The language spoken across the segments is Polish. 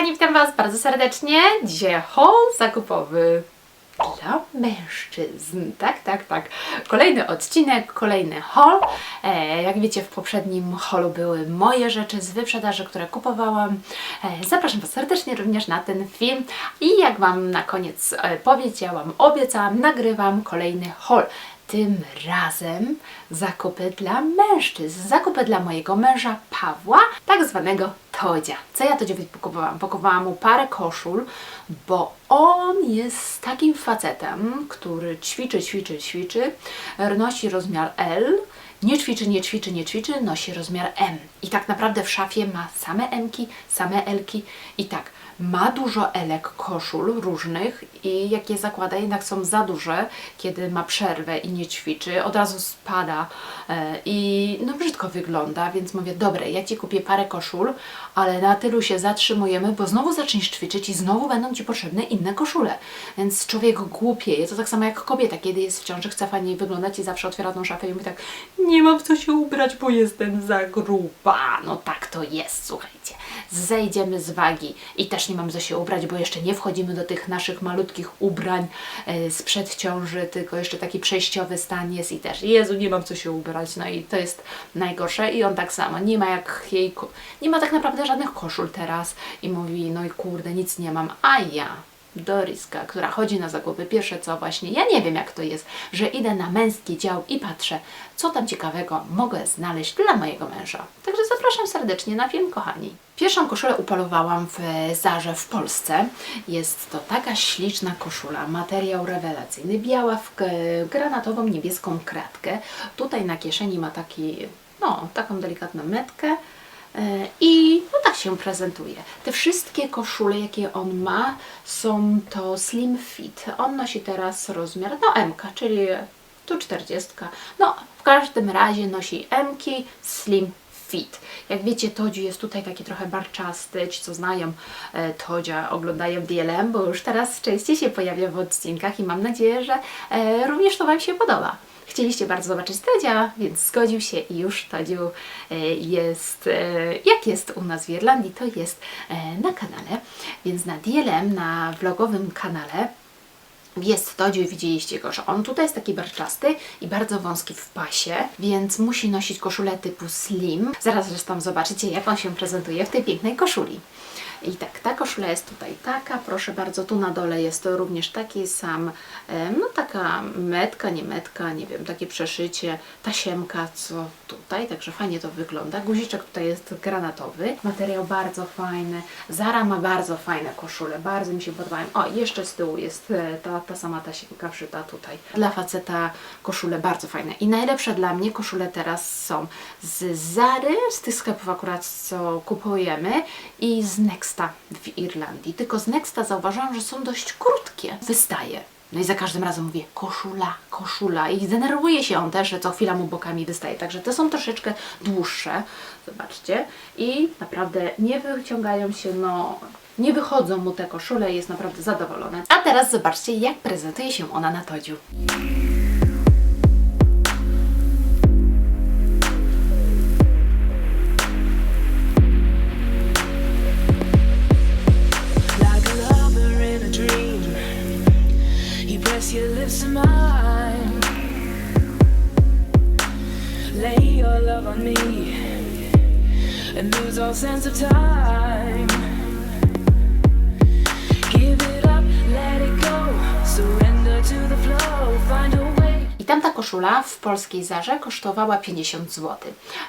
kochani, witam Was bardzo serdecznie. Dzisiaj haul zakupowy dla mężczyzn. Tak, tak, tak. Kolejny odcinek, kolejny haul. E, jak wiecie, w poprzednim haulu były moje rzeczy z wyprzedaży, które kupowałam. E, zapraszam Was serdecznie również na ten film. I jak Wam na koniec e, powiedziałam, obiecałam, nagrywam kolejny haul. Tym razem zakupy dla mężczyzn. Zakupy dla mojego męża Pawła, tak zwanego Todzia. Co ja Todziowi pokupowałam? Pokupowałam mu parę koszul, bo on jest takim facetem, który ćwiczy, ćwiczy, ćwiczy, nosi rozmiar L, nie ćwiczy, nie ćwiczy, nie ćwiczy, nosi rozmiar M. I tak naprawdę w szafie ma same M-ki, same L-ki i tak ma dużo elek koszul różnych i jak je zakłada, jednak są za duże, kiedy ma przerwę i nie ćwiczy, od razu spada e, i no brzydko wygląda, więc mówię, dobre, ja Ci kupię parę koszul, ale na tylu się zatrzymujemy, bo znowu zaczniesz ćwiczyć i znowu będą Ci potrzebne inne koszule. Więc człowiek głupieje, to tak samo jak kobieta, kiedy jest w ciąży, chce fajniej wyglądać i zawsze otwiera tą szafę i mówi tak, nie mam co się ubrać, bo jestem za gruba. No tak to jest, słuchajcie. Zejdziemy z wagi i też nie mam za się ubrać, bo jeszcze nie wchodzimy do tych naszych malutkich ubrań e, sprzed ciąży, tylko jeszcze taki przejściowy stan jest i też. Jezu, nie mam co się ubrać, no i to jest najgorsze. I on tak samo, nie ma jak jej, nie ma tak naprawdę żadnych koszul teraz. I mówi, no i kurde, nic nie mam, a ja Doriska, która chodzi na zakupy, pierwsze co właśnie, ja nie wiem jak to jest, że idę na męski dział i patrzę, co tam ciekawego mogę znaleźć dla mojego męża. Także zapraszam serdecznie na film, kochani. Pierwszą koszulę upolowałam w Zarze w Polsce. Jest to taka śliczna koszula, materiał rewelacyjny, biała w granatową, niebieską kratkę. Tutaj na kieszeni ma taki, no, taką delikatną metkę. E, I no tak się prezentuje. Te wszystkie koszule, jakie on ma, są to slim fit. On nosi teraz rozmiar, no MK, czyli tu 40. No, w każdym razie nosi MK slim fit. Jak wiecie, Todziu jest tutaj taki trochę barczasty. Ci, co znają e, Todzia, oglądają DLM, bo już teraz częściej się pojawia w odcinkach i mam nadzieję, że e, również to Wam się podoba. Chcieliście bardzo zobaczyć Todzia, więc zgodził się i już Todziu e, jest, e, jak jest u nas w Irlandii, to jest e, na kanale. Więc na DLM, na vlogowym kanale jest Todziu i widzieliście go, że on tutaj jest taki barczasty i bardzo wąski w pasie, więc musi nosić koszulę typu slim. Zaraz zresztą zobaczycie, jak on się prezentuje w tej pięknej koszuli. I tak, ta koszula jest tutaj taka, proszę bardzo, tu na dole jest również taki sam, no taka metka, nie metka, nie wiem, takie przeszycie, tasiemka, co tutaj, także fajnie to wygląda. Guziczek tutaj jest granatowy, materiał bardzo fajny, Zara ma bardzo fajne koszule, bardzo mi się podobają. O, jeszcze z tyłu jest e, ta, ta sama tasiemka wszyta tutaj. Dla faceta koszule bardzo fajne i najlepsze dla mnie koszule teraz są z Zary, z tych sklepów akurat co kupujemy i z Nexta w Irlandii. Tylko z Nexta zauważyłam, że są dość krótkie. Wystaje. No i za każdym razem mówię koszula, koszula i denerwuje się on też, że co chwila mu bokami wystaje. Także te są troszeczkę dłuższe, zobaczcie. I naprawdę nie wyciągają się, no nie wychodzą mu te koszule jest naprawdę zadowolony. A teraz zobaczcie, jak prezentuje się ona na todziu. All sense of time. Give it up, let it go. Surrender to the flow, find a way. I tamta koszula w polskiej Zarze kosztowała 50 zł.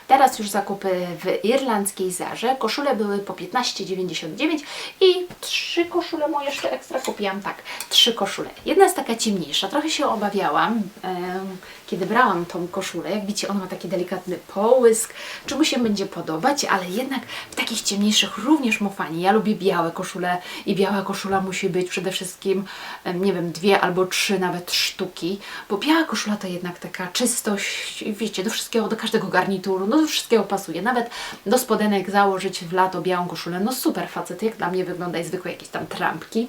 Teraz już zakupy w irlandzkiej Zarze. Koszule były po 15,99 i trzy koszule moje jeszcze ekstra kupiłam. Tak, trzy koszule. Jedna jest taka ciemniejsza. Trochę się obawiałam, em, kiedy brałam tą koszulę. Jak widzicie, ona ma taki delikatny połysk. Czy mu się będzie podobać, ale jednak w takich ciemniejszych również mu fajnie. Ja lubię białe koszule i biała koszula musi być przede wszystkim, nie wiem, dwie albo trzy nawet sztuki, bo biała koszula to jednak taka czystość, wiecie, do wszystkiego, do każdego garnituru, no do wszystkiego pasuje. Nawet do spodenek założyć w lato białą koszulę, no super facet, jak dla mnie wygląda i zwykłe jakieś tam trampki.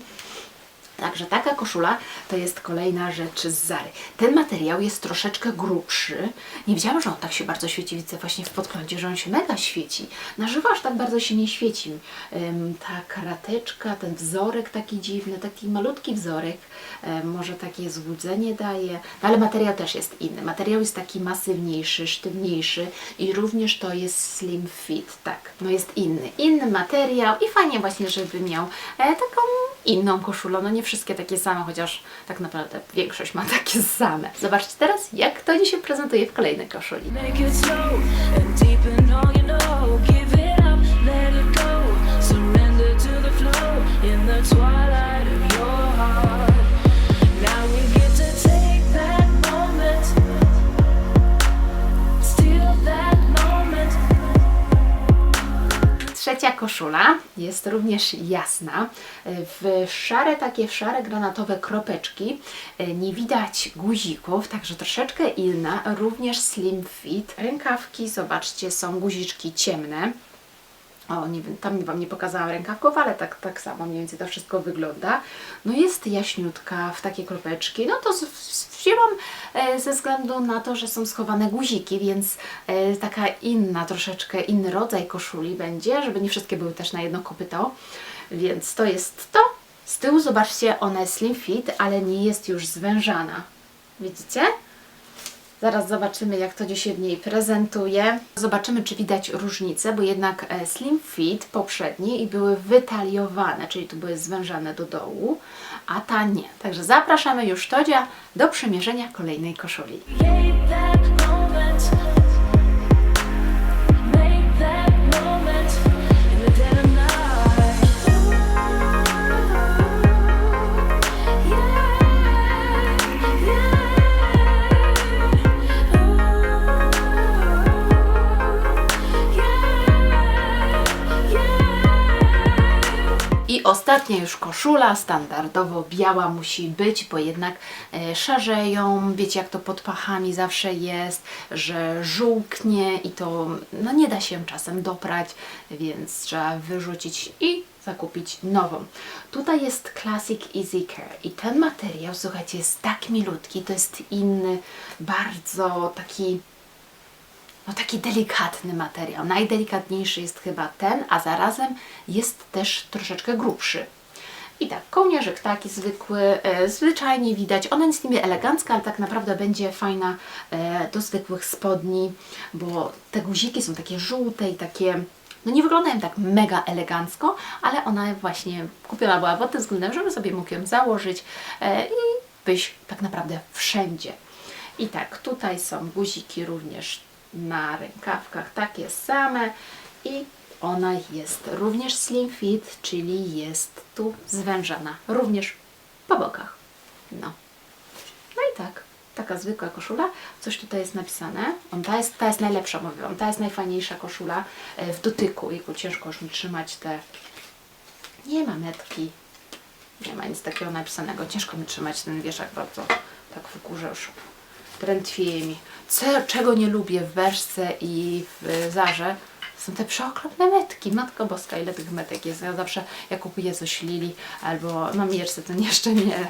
Także taka koszula to jest kolejna rzecz z Zary. Ten materiał jest troszeczkę grubszy. Nie wiedziałam, że on tak się bardzo świeci. Widzę właśnie w podglądzie, że on się mega świeci. Na żywo aż tak bardzo się nie świeci. Ta krateczka, ten wzorek taki dziwny, taki malutki wzorek, może takie złudzenie daje. No ale materiał też jest inny. Materiał jest taki masywniejszy, sztywniejszy i również to jest slim fit. Tak, no jest inny. Inny materiał i fajnie właśnie, żeby miał e, taką inną koszulę. No nie wszystkie takie same, chociaż tak naprawdę większość ma takie same. Zobaczcie teraz, jak to dzisiaj prezentuje w kolejnej koszuli. Make Trzecia koszula jest również jasna, w szare, takie szare granatowe kropeczki. Nie widać guzików, także troszeczkę inna, również slim fit. Rękawki, zobaczcie, są guziczki ciemne. O, nie wiem, tam Wam nie pokazałam rękawków, ale tak, tak samo mniej więcej to wszystko wygląda. No jest jaśniutka w takie kropeczki. No to wzięłam e, ze względu na to, że są schowane guziki, więc e, taka inna, troszeczkę inny rodzaj koszuli będzie, żeby nie wszystkie były też na jedno kopyto. Więc to jest to. Z tyłu zobaczcie, ona jest slim fit, ale nie jest już zwężana. Widzicie? Zaraz zobaczymy, jak to dzisiaj w niej prezentuje. Zobaczymy, czy widać różnicę, bo jednak e, slim fit poprzednie i były wytaliowane, czyli tu były zwężane do dołu, a ta nie. Także zapraszamy już Todzia do przymierzenia kolejnej koszuli. I ostatnia już koszula, standardowo biała musi być, bo jednak e, szarzeją, wiecie jak to pod pachami zawsze jest, że żółknie i to no nie da się czasem doprać, więc trzeba wyrzucić i zakupić nową. Tutaj jest Classic Easy Care i ten materiał, słuchajcie, jest tak milutki, to jest inny, bardzo taki no taki delikatny materiał. Najdelikatniejszy jest chyba ten, a zarazem jest też troszeczkę grubszy. I tak, kołnierzyk taki zwykły, e, zwyczajnie widać. Ona jest niby elegancka, ale tak naprawdę będzie fajna e, do zwykłych spodni, bo te guziki są takie żółte i takie, no nie wyglądają tak mega elegancko, ale ona właśnie kupiona była pod tym względem, żeby sobie mógł ją założyć e, i być tak naprawdę wszędzie. I tak, tutaj są guziki również na rękawkach takie same i ona jest również slim fit, czyli jest tu zwężana, również po bokach. No. No i tak, taka zwykła koszula. Coś tutaj jest napisane. On, ta, jest, ta jest najlepsza, mówię wam. Ta jest najfajniejsza koszula e, w dotyku. Jego ciężko już mi trzymać te... Nie ma metki. Nie ma nic takiego napisanego. Ciężko mi trzymać ten wieszak bardzo tak w górze już. Drętwieje mi. Co, czego nie lubię w Berszce i w Zarze, są te przeokropne metki. Matko Boska, ile tych metek jest. Ja zawsze, jak kupuję coś Lili albo, no Mirce ten jeszcze nie,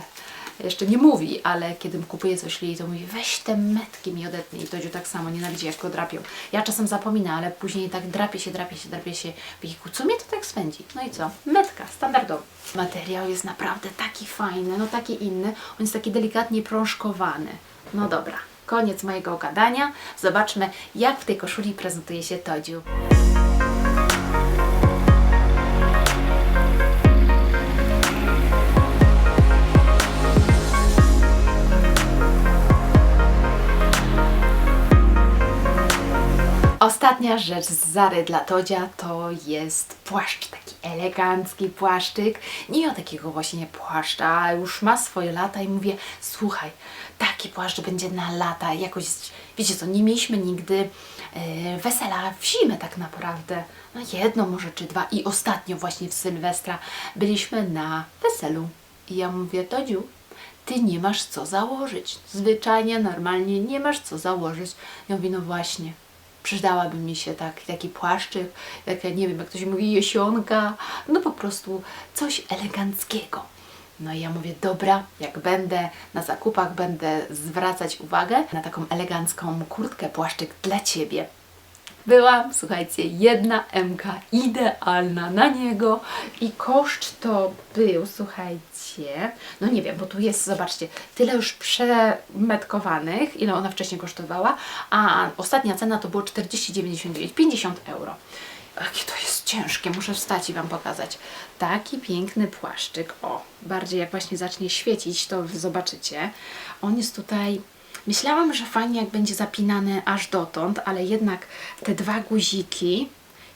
jeszcze nie mówi, ale kiedy kupuję coś Lili, to mówi weź te metki mi odetnij. I Todziu tak samo nienawidzi, jak go drapią. Ja czasem zapominam, ale później tak drapie się, drapie się, drapie się. Wiejku, co mnie to tak swędzi? No i co? Metka, standardowo. Materiał jest naprawdę taki fajny, no taki inny. On jest taki delikatnie prążkowany. No dobra, koniec mojego gadania. Zobaczmy, jak w tej koszuli prezentuje się Todziu. Ostatnia rzecz z Zary dla Todzia to jest płaszcz, taki elegancki płaszczyk. Nie ma takiego właśnie płaszcza, już ma swoje lata i mówię, słuchaj, taki płaszcz będzie na lata. Jakoś, wiecie co, nie mieliśmy nigdy e, wesela w zimę tak naprawdę. No jedno może czy dwa i ostatnio właśnie w Sylwestra byliśmy na weselu. I ja mówię, Todziu, ty nie masz co założyć. Zwyczajnie, normalnie nie masz co założyć. Ja mówię, no właśnie, przydałaby mi się tak, taki płaszczyk, jak ja nie wiem, jak ktoś mówi, jesionka, no po prostu coś eleganckiego. No i ja mówię, dobra, jak będę na zakupach, będę zwracać uwagę na taką elegancką kurtkę, płaszczyk dla Ciebie. Byłam, słuchajcie, jedna MK idealna na niego i koszt to był, słuchajcie, no nie wiem, bo tu jest, zobaczcie, tyle już przemetkowanych, ile ona wcześniej kosztowała, a ostatnia cena to było 40,99, 50 euro. Jakie to jest ciężkie, muszę wstać i Wam pokazać. Taki piękny płaszczyk, o, bardziej jak właśnie zacznie świecić, to zobaczycie. On jest tutaj Myślałam, że fajnie jak będzie zapinany aż dotąd, ale jednak te dwa guziki,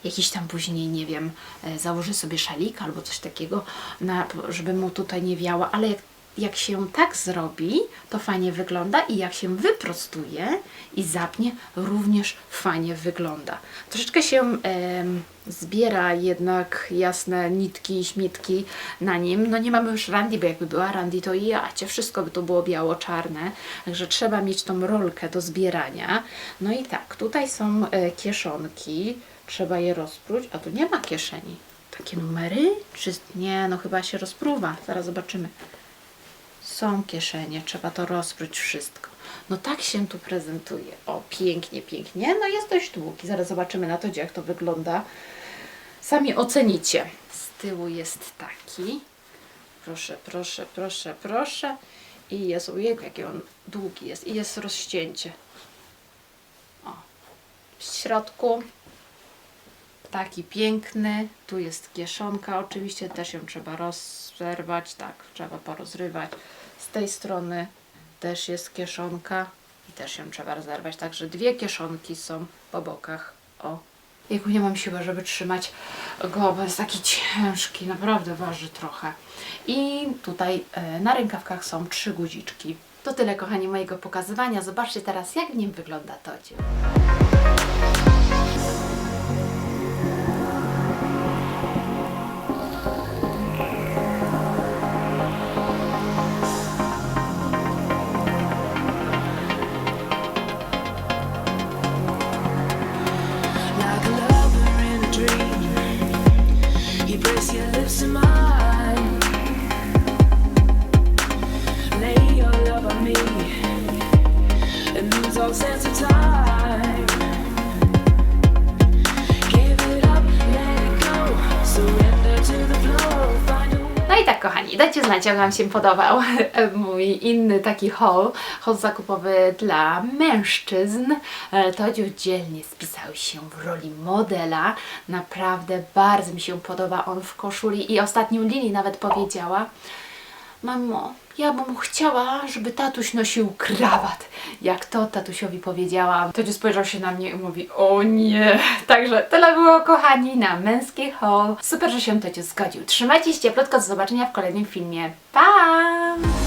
jakiś tam później, nie wiem, e, założy sobie szalik albo coś takiego, na, żeby mu tutaj nie wiało, ale jak, jak się tak zrobi, to fajnie wygląda i jak się wyprostuje i zapnie, również fajnie wygląda. Troszeczkę się em, zbiera jednak jasne nitki, śmitki na nim. No nie mamy już Randy, bo jakby była Randy, to i jacie, wszystko by to było biało-czarne. Także trzeba mieć tą rolkę do zbierania. No i tak, tutaj są e, kieszonki, trzeba je rozpróć, a tu nie ma kieszeni. Takie numery? Czy nie? No chyba się rozpruwa. Zaraz zobaczymy. Są kieszenie, trzeba to rozpróć wszystko. No tak się tu prezentuje. O, pięknie, pięknie. No jest dość długi. Zaraz zobaczymy na to, jak to wygląda. Sami ocenicie. Z tyłu jest taki. Proszę, proszę, proszę, proszę. I jest, ojej, jaki on długi jest. I jest rozścięcie. O. W środku taki piękny. Tu jest kieszonka, oczywiście też ją trzeba rozerwać, tak, trzeba porozrywać. Z tej strony też jest kieszonka i też ją trzeba rozerwać. Także dwie kieszonki są po bokach. O. Jejku, nie mam siły, żeby trzymać go, bo jest taki ciężki, naprawdę waży trochę. I tutaj e, na rękawkach są trzy guziczki. To tyle, kochani, mojego pokazywania. Zobaczcie teraz, jak w nim wygląda todzie. like dajcie znać, jak Wam się podobał mój inny taki haul, haul zakupowy dla mężczyzn. E, Todziu dzielnie spisał się w roli modela. Naprawdę bardzo mi się podoba on w koszuli i ostatnio Lili nawet powiedziała, Mamo, ja bym chciała, żeby tatuś nosił krawat. Jak to tatusiowi powiedziałam, Todziu spojrzał się na mnie i mówi, o nie. Także tyle było, kochani, na męski haul. Super, że się Todziu zgodził. Trzymajcie się cieplutko, do zobaczenia w kolejnym filmie. Pa!